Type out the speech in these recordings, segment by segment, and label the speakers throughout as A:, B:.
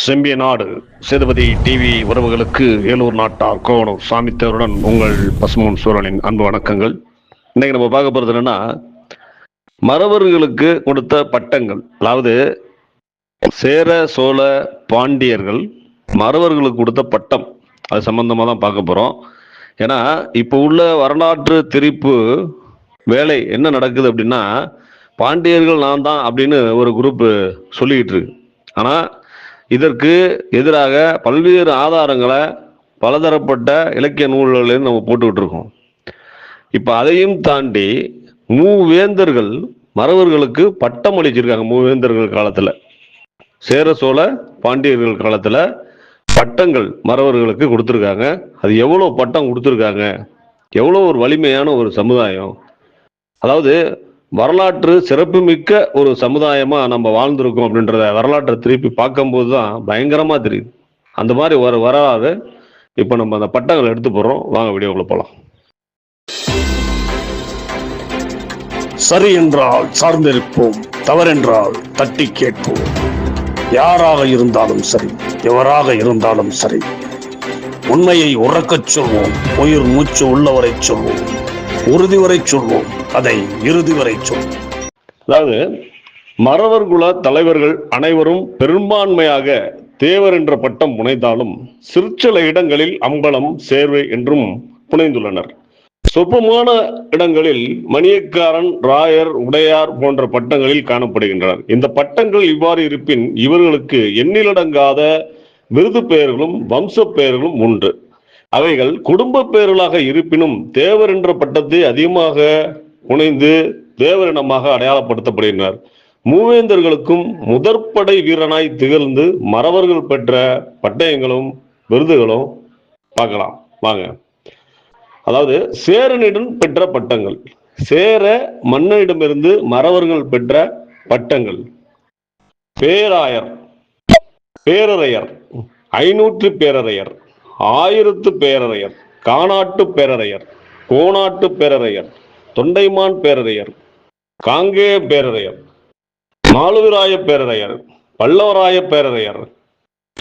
A: செம்பிய நாடு சேதுபதி டிவி உறவுகளுக்கு ஏலூர் நாட்டார் கோவனூர் சாமித்தேவருடன் உங்கள் பசுமன் சூரனின் அன்பு வணக்கங்கள். இன்னைக்கு நம்ம பார்க்க போறது என்னன்னா மறவர்களுக்கு கொடுத்த பட்டங்கள். அதாவது சேர சோழ பாண்டியர்கள் மறவர்களுக்கு கொடுத்த பட்டம். அது சம்பந்தமாக தான் பார்க்க போகிறோம் ஏன்னா இப்போ உள்ள வரலாற்று திரிப்பு வேலை என்ன நடக்குது அப்படின்னா பாண்டியர்கள் நான் தான் அப்படின்னு ஒரு குரூப் சொல்லிக்கிட்டு இருக்கு. ஆனால் இதற்கு எதிராக பல்வேறு ஆதாரங்களை பலதரப்பட்ட இலக்கிய நூல்களையும் நம்ம போட்டுக்கிட்டு இருக்கோம் இப்போ அதையும் தாண்டி மூவேந்தர்கள் மறவர்களுக்கு பட்டம் அளிச்சிருக்காங்க மூவேந்தர்கள் காலத்தில். சேர சோழ பாண்டியர்கள் காலத்தில் பட்டங்கள் மறவர்களுக்கு கொடுத்துருக்காங்க. அது எவ்வளோ பட்டம் கொடுத்துருக்காங்க? எவ்வளோ ஒரு வலிமையான ஒரு சமுதாயம்? அதாவது வரலாற்று சிறப்புமிக்க ஒரு சமுதாயமா நம்ம வாழ்ந்திருக்கோம் அப்படின்றத வரலாற்றை திருப்பி பார்க்கும்போது தான் பயங்கரமா தெரியுது. அந்த மாதிரி ஒரு வரலாறு இப்போ நம்ம அந்த பட்டங்களை எடுத்து போடுறோம். வாங்க வீடியோக்குள்ள போகலாம்
B: சரி என்றால் சார்ந்திருப்போம் தவறென்றால் தட்டி கேட்போம். யாராக இருந்தாலும் சரி எவராக இருந்தாலும் சரி உண்மையை உறக்கச் சொல்வோம் உயிர் மூச்சு உள்ளவரை சொல்வோம். உறுதி வரை சொல்வோம். அதை இறுதி வரை சொல்வோம்
A: அதாவது மறவர் குல தலைவர்கள் அனைவரும் பெரும்பான்மையாக தேவர் என்ற பட்டம் புனைந்தாலும் சிற்சில இடங்களில் அம்பலம் சேர்வை என்றும் புனைந்துள்ளனர். சொற்பமான இடங்களில் மணியக்காரன் ராயர் உடையார் போன்ற பட்டங்களில் காணப்படுகின்றனர். இந்த பட்டங்கள் இவ்வாறு இருப்பின் இவர்களுக்கு எண்ணிலடங்காத விருது பெயர்களும் வம்ச பெயர்களும் உண்டு. அவைகள் குடும்ப பெயர்களாக இருப்பினும் தேவர் என்ற பட்டத்தை அதிகமாக புனைந்து தேவரினமாக அடையாளப்படுத்தப்படுகின்றனர். மூவேந்தர்களுக்கும் முதற்படை வீரனாய் திகழ்ந்து மறவர்கள் பெற்ற பட்டயங்களும் விருதுகளும் பார்க்கலாம். வாங்க. அதாவது சேரனிடம் பெற்ற பட்டங்கள் சேர மன்னனிடமிருந்து மறவர்கள் பெற்ற பட்டங்கள். பேராயர் பேரறையர் ஐநூற்று பேரறையர் ஆயிரத்து பேரறையர் காணாட்டு பேரறையர் கோணாட்டு பேரறையர் தொண்டைமான் பேரறையர் காங்கேய பேரறையர் மாலுவிராய பேரறையர் பல்லவராய பேரறையர்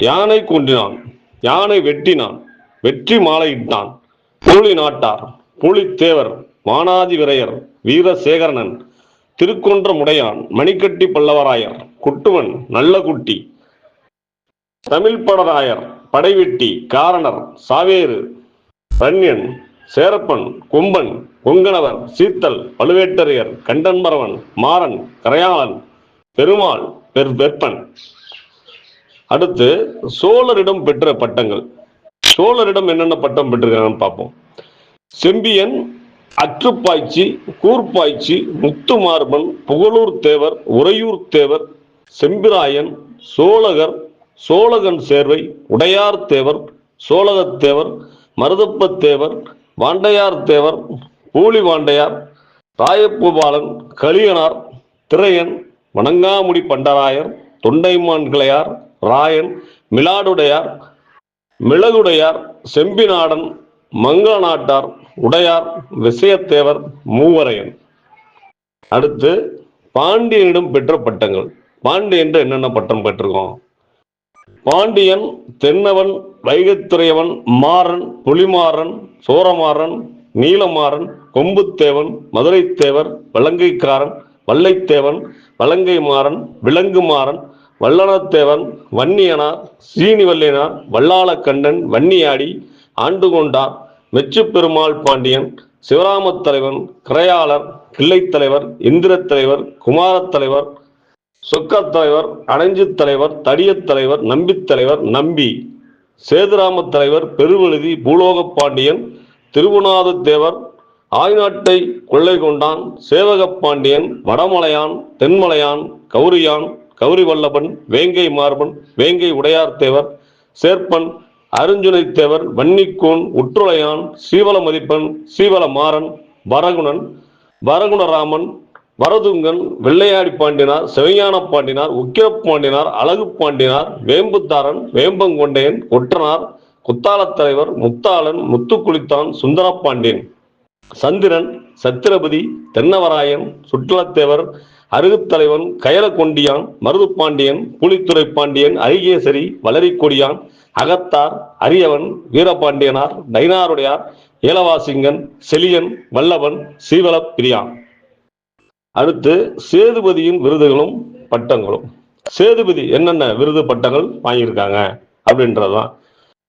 A: யானை கொண்டினான் யானை வெட்டினான் வெற்றி மாலையிட்டான். புலி நாட்டார் புலித்தேவர் மானாதி விரையர் வீரசேகரனன் திருக்கொன்ற முடையான் மணிக்கட்டி பல்லவராயர் குட்டுவன் நல்ல குட்டி தமிழ் படராயர் படைவெட்டி காரணர் சாவேறு ரண்யன் சேரப்பன் கும்பன் கொங்கணவர் சீத்தல் பழுவேட்டரையர் கண்டன்மரவன் மாறன் கரையாளன் பெருமாள் பெர் வெப்பன் அடுத்து சோழரிடம் பெற்ற பட்டங்கள். சோழரிடம் என்னென்ன பட்டம் பெற்றிருக்காங்கன்னு பார்ப்போம். செம்பியன் அற்றுப்பாய்ச்சி கூர்ப்பாய்ச்சி முத்துமார்பன் புகழூர் தேவர் உறையூர் தேவர் செம்பிராயன் சோழகர் சோழகன் சேர்வை உடையார் தேவர் சோழகத்தேவர் மருதப்பத்தேவர் தேவர் வாண்டையார் தேவர் பூலி வாண்டையார் ராயப்பூபாலன் கலியனார் திரையன் வணங்காமுடி பண்டராயர் தொண்டைமான் கிளையார் ராயன் மிலாடுடையார் மிளகுடையார் செம்பிநாடன் மங்கள நாட்டார் உடையார் விசயத்தேவர் மூவரையன். அடுத்து பாண்டியனிடம் பெற்ற பட்டங்கள். பாண்டியன் என்னென்ன பட்டம் பெற்றிருக்கோம்? பாண்டியன் தென்னவன் வைகத்துறையவன் மாறன் புலிமாறன் சோரமாறன் நீலமாறன் கொம்புத்தேவன் மதுரைத்தேவர் வலங்கைக்காரன் வல்லைத்தேவன் வலங்கை மாறன் விலங்கு மாறன் வல்லனத்தேவன் வன்னியனார் சீனிவல்லியனார் வல்லாளக்கண்டன் வன்னியாடி ஆண்டுகொண்டார் மெச்சு பெருமாள் பாண்டியன் சிவராமத் தலைவன் கிரையாளர் கிள்ளைத் தலைவர் இந்திரத் தலைவர் குமாரத் தலைவர் சொக்கத் தலைவர் அணைஞ்சு தலைவர் தடியத் தலைவர் நம்பித் தலைவர் நம்பி. சேதுராமத் தலைவர் பெருவழுதி பூலோக பாண்டியன் திருவுநாத தேவர் ஆய்நாட்டை கொள்ளை கொண்டான் சேவக பாண்டியன் வடமலையான் தென்மலையான் கௌரியான் கௌரி வல்லபன் வேங்கை மார்பன் வேங்கை உடையார் தேவர் சேர்ப்பன் அருஞ்சுனை தேவர் வன்னிக்கோன் உற்றுளையான் சீவல மதிப்பன் சீவல மாறன் வரகுணன் வரகுணராமன் வரதுங்கன் வெள்ளையாடி பாண்டினார் சிவஞான பாண்டினார் உக்கிரப் பாண்டினார் அழகு பாண்டினார் வேம்புத்தாரன் வேம்பங்கொண்டையன் ஒற்றனார் குத்தாலத் தலைவர் முத்தாளன் முத்துக்குளித்தான் சுந்தரப்பாண்டியன். சந்திரன் சத்திரபதி தென்னவராயன் சுற்றுலாத்தேவர் அருகுத்தலைவன் கயலக்கொண்டியான் மருதுப்பாண்டியன் புலித்துறை பாண்டியன் அரிகேசரி வளரிக்கொடியான் அகத்தார் அரியவன் வீரபாண்டியனார் டைனாருடையார் ஏலவாசிங்கன் செலியன் வல்லவன் சீவலப் பிரியான். அடுத்து சேதுபதியின் விருதுகளும் பட்டங்களும். சேதுபதி என்னென்ன விருது பட்டங்கள் வாங்கியிருக்காங்க அப்படின்றதுதான்.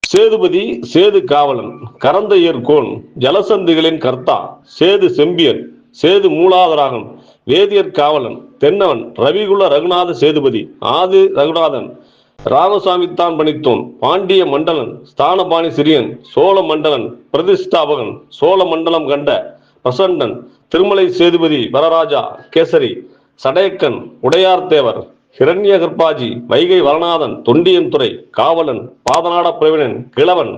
A: சேதுபதி சேது காவலன் கரந்த ஏர்கோன் ஜலசந்திகளின் கர்த்தா சேது செம்பியன் சேது மூலாதராகன் வேதியர் காவலன் தென்னவன் ரவிகுல ரகுநாத சேதுபதி ஆதி ரகுநாதன் ராமசாமித்தான் பணித்தோன் பாண்டிய மண்டலன் ஸ்தானபாணி சிறியன் சோழ மண்டலன் பிரதிஷ்டாபகன் சோழ மண்டலம் கண்ட பிரசண்டன் திருமலை சேதுபதி வரராஜா கேசரி சடையக்கன் உடையார் தேவர் ஹிரண்ய கர்ப்பாஜி வைகை வரநாதன் தொண்டியன்துறை காவலன் பாதநாட பிரவினன் கிழவன்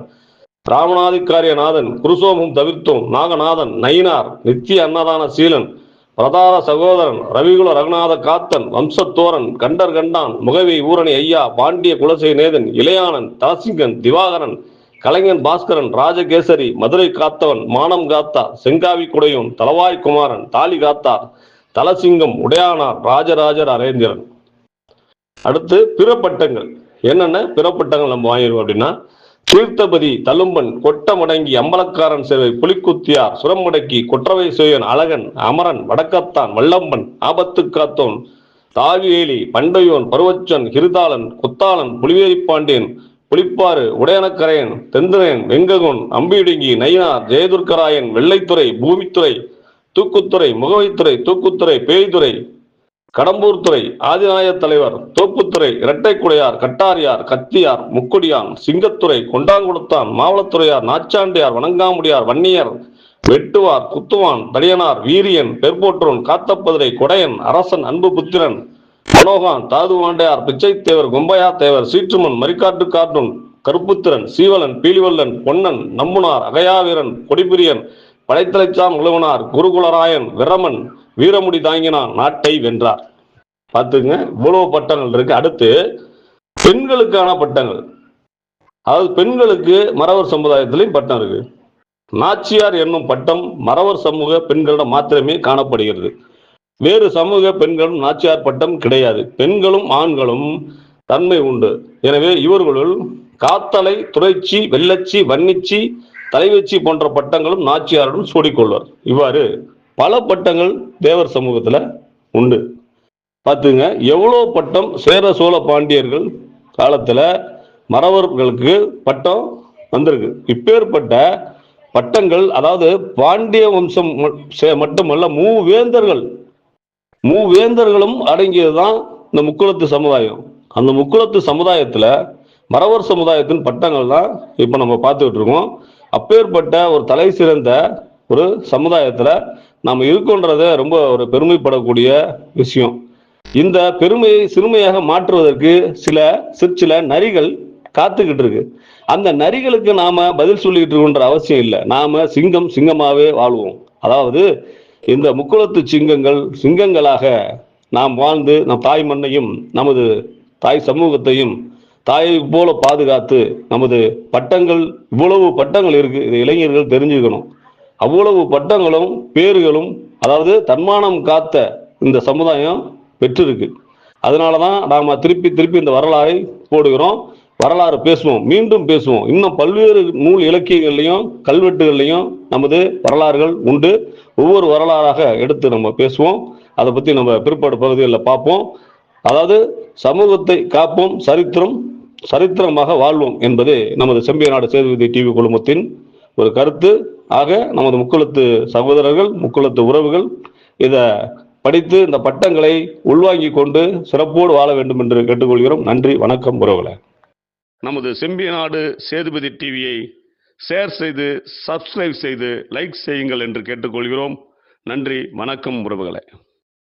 A: ராமநாதிக்காரியநாதன் குருசோமும் தவிர்த்தோம் நாகநாதன் நயினார் நித்திய அன்னதான சீலன் பிரதார சகோதரன் ரவிகுல ரகுநாத காத்தன் வம்சத்தோரன் கண்டர் கண்டான் முகவி ஊரணி ஐயா பாண்டிய குலசை நேதன் இளையானன் தலசிங்கன் திவாகரன் கலைஞன் பாஸ்கரன் ராஜகேசரி மதுரை காத்தவன் மானம் காத்தார் செங்காவி குடையோன் தலவாய் குமாரன் தாலி காத்தார் தலசிங்கம் உடையானார் ராஜராஜர் அரேந்திரன். அடுத்து பிற பட்டங்கள் என்னென்ன பிற பட்டங்கள் நம்ம வாங்கிடுவோம் அப்படின்னா தீர்த்தபதி தலும்பன் கொட்டமடங்கி அம்பலக்காரன் சேவை புலிக்குத்தியார் சுரமடக்கி கொற்றவை சுயன் அழகன் அமரன் வடக்கத்தான் வல்லம்பன் ஆபத்து காத்தோன் தாவியேலி பண்டையோன் பருவச்சன் கிருதாளன் குத்தாளன் புலிவேரி பாண்டியன் புளிப்பாறு உடையனக்கரையன் தெந்திரன் வெங்ககுன் அம்பியிடுங்கி நயினார் ஜெயதுர்கராயன் வெள்ளைத்துறை பூமித்துறை தூக்குத்துறை முகவைத்துறை தூக்குத்துறை பேய்துறை கடம்பூர்துறை ஆதிநாய தலைவர் தோப்புத்துறை இரட்டைக்குடையார் கட்டாரியார் கத்தியார் முக்குடியான் சிங்கத்துறை கொண்டாங்குளத்தான் மாவளத்துறையார் நாச்சாண்டியார் வணங்காமுடியார் வன்னியர் வெட்டுவார் குத்துவான் தடியனார் வீரியன் பெர்போற்றோன் காத்தப்பதிரை கொடையன் அரசன் அன்பு புத்திரன் மனோகான் பிச்சை தேவர் கொம்பையா தேவர் சீற்றுமன் மரிக்காட்டு கார்டூன் கருப்புத்திரன் சீவலன் பீலிவல்லன் பொன்னன் நம்புனார் அகையாவீரன் கொடிபிரியன் படைத்தலைச்சாம் உழவனார் குருகுலராயன் விரமன் வீரமுடி தாங்கினான் நாட்டை வென்றார். பார்த்துங்க இவ்வளவு பட்டங்கள் இருக்கு. அடுத்து பெண்களுக்கான பட்டங்கள். அதாவது பெண்களுக்கு மறவர் சமுதாயத்திலையும் பட்டம் இருக்கு. நாச்சியார் என்னும் பட்டம் மறவர் சமூக பெண்களிடம் மாத்திரமே காணப்படுகிறது. வேறு சமூக பெண்களும் நாச்சியார் பட்டம் கிடையாது. பெண்களும் ஆண்களும் தன்மை உண்டு. எனவே இவர்களுள் காத்தலை துறைச்சி வெள்ளச்சி வன்னிச்சி தலைவச்சி போன்ற பட்டங்களும் நாச்சியாருடன் சூடிக்கொள்வர். இவ்வாறு பல பட்டங்கள் தேவர் சமூகத்துல உண்டு. பார்த்துங்க எவ்வளோ பட்டம் சேர சோழ பாண்டியர்கள் காலத்துல மறவர்களுக்கு பட்டம் வந்திருக்கு. இப்பேற்பட்ட பட்டங்கள் அதாவது பாண்டிய வம்சம் சே- மட்டுமல்ல மூவேந்தர்கள் மூவேந்தர்களும் அடங்கியதுதான் இந்த முக்குளத்து சமுதாயம். அந்த முக்குளத்து சமுதாயத்துல மறவர் சமுதாயத்தின் பட்டங்கள் தான் இப்ப நம்ம பார்த்துக்கிட்டு இருக்கோம். அப்பேற்பட்ட ஒரு தலை சிறந்த ஒரு சமுதாயத்துல நாம் இருக்கோன்றத ரொம்ப ஒரு பெருமைப்படக்கூடிய விஷயம். இந்த பெருமையை சிறுமையாக மாற்றுவதற்கு சில சிற்சில நரிகள் காத்துக்கிட்டு இருக்கு. அந்த நரிகளுக்கு நாம பதில் சொல்லிக்கிட்டு இருக்கோன்ற அவசியம் இல்லை. நாம சிங்கம் சிங்கமாவே வாழ்வோம். அதாவது இந்த முக்குளத்து சிங்கங்கள் சிங்கங்களாக நாம் வாழ்ந்து நம் தாய் மண்ணையும் நமது தாய் சமூகத்தையும் தாயை போல பாதுகாத்து நமது பட்டங்கள் இவ்வளவு பட்டங்கள் இருக்கு இதை இளைஞர்கள் தெரிஞ்சுக்கணும். அவ்வளவு பட்டங்களும் பேர்களும் அதாவது தன்மானம் காத்த இந்த சமுதாயம் பெற்றிருக்கு. அதனால தான் நாம் திருப்பி திருப்பி இந்த வரலாறை போடுகிறோம். வரலாறு பேசுவோம் மீண்டும் பேசுவோம். இன்னும் பல்வேறு நூல் இலக்கியங்கள்லையும் கல்வெட்டுகள்லையும் நமது வரலாறுகள் உண்டு. ஒவ்வொரு வரலாறாக எடுத்து நம்ம பேசுவோம். அதை பத்தி நம்ம பிற்பாடு பகுதிகளில் பார்ப்போம். அதாவது சமூகத்தை காப்போம் சரித்திரம் சரித்திரமாக வாழ்வோம் என்பது நமது செம்பிய நாடு சேதுபதி டிவி குழுமத்தின் ஒரு கருத்து. ஆக நமது முக்குளத்து சகோதரர்கள் முக்குளத்து உறவுகள் இதை படித்து இந்த பட்டங்களை உள்வாங்கி கொண்டு சிறப்போடு வாழ வேண்டும் என்று கேட்டுக்கொள்கிறோம். நன்றி வணக்கம் உறவுகளை. நமது செம்பிய நாடு சேதுபதி டிவியை ஷேர் செய்து சப்ஸ்கிரைப் செய்து லைக் செய்யுங்கள் என்று கேட்டுக்கொள்கிறோம். நன்றி வணக்கம் உறவுகளை.